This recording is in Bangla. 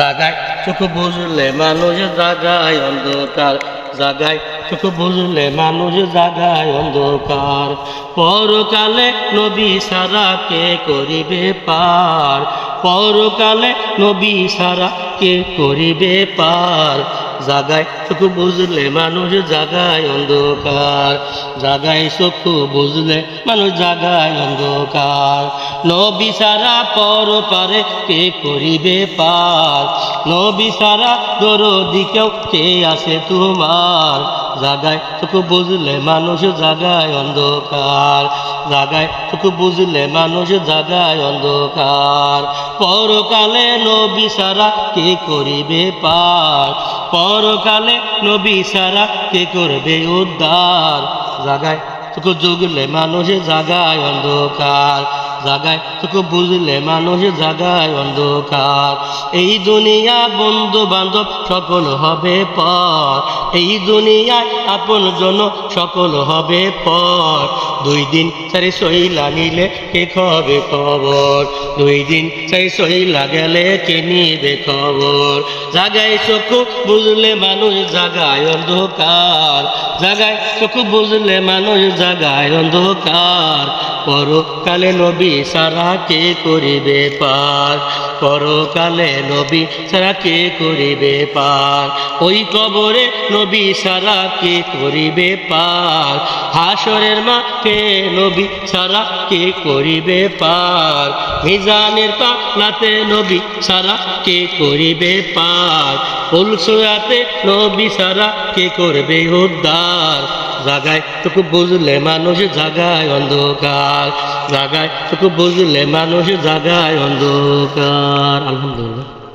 জাগায় চোখ বুঝলে মানুষ জাগায় অন্ধকার। জাগায় চোখ বুঝলে মানুষ জাগায় অন্ধকার। পরকালে নবী সারা কে করিবে পার? পরকালে নবী সারা কে করিবে পার? জাগায় চোখ বুঝলে মানুষ জাগায় অন্ধকার। জাগায় চোখ বুঝলে মানুষ জাগায় অন্ধকার। নবী সারা পর পারে কে করিবে পার? নবী সারা দরদি কেউ কে আছে তোমার? জাগায় চোখ বুঝলে মানুষ জাগায় অন্ধকার। জাগায় চোখ বুঝলে মানুষ জাগায় অন্ধকার। পরকালে নবী সারা কে করিবে পার? পরকালে নবী সারা কে করবে উদ্ধার? জাগায় জুগলে মানুষ জাগায় অন্ধকার। জাগায় চোখ বুঝলে মানুষ জাগায় অন্ধকার। এই দুনিয়া বন্ধু বান্ধব সকল হবে পর। এই দুনিয়ায় আপন জন সকল হবে পর। দুই দিন চারি সইলা লাগিলে কে খবে খবর? দুই দিন চারি সইলা লাগালে কে নিবে খবর? জাগায় চোখ বুঝলে মানুষ জাগায় অন্ধকার। জাগায় চোখ বুঝলে মানুষ জাগায় অন্ধকার। পরকালে নবী সারা কে করিবে পার? পরকালে নবী সারা কে করিবে পার? ওই কবরে নবী সারা কে করিবে পার? হাসরের মাঠে নবী সারা কে করিবে পার? মিজানের পালাতে নবী সারা কে করিবে পার? ফুলসুরাতে নবী সারা কে করবে উদ্ধার? জাগায় তোকে বুঝলে মানুষ জাগায় অন্ধকার। জাগায় তোকে বুঝলে মানুষ জাগায় অন্ধকার। আলহামদুলিল্লাহ।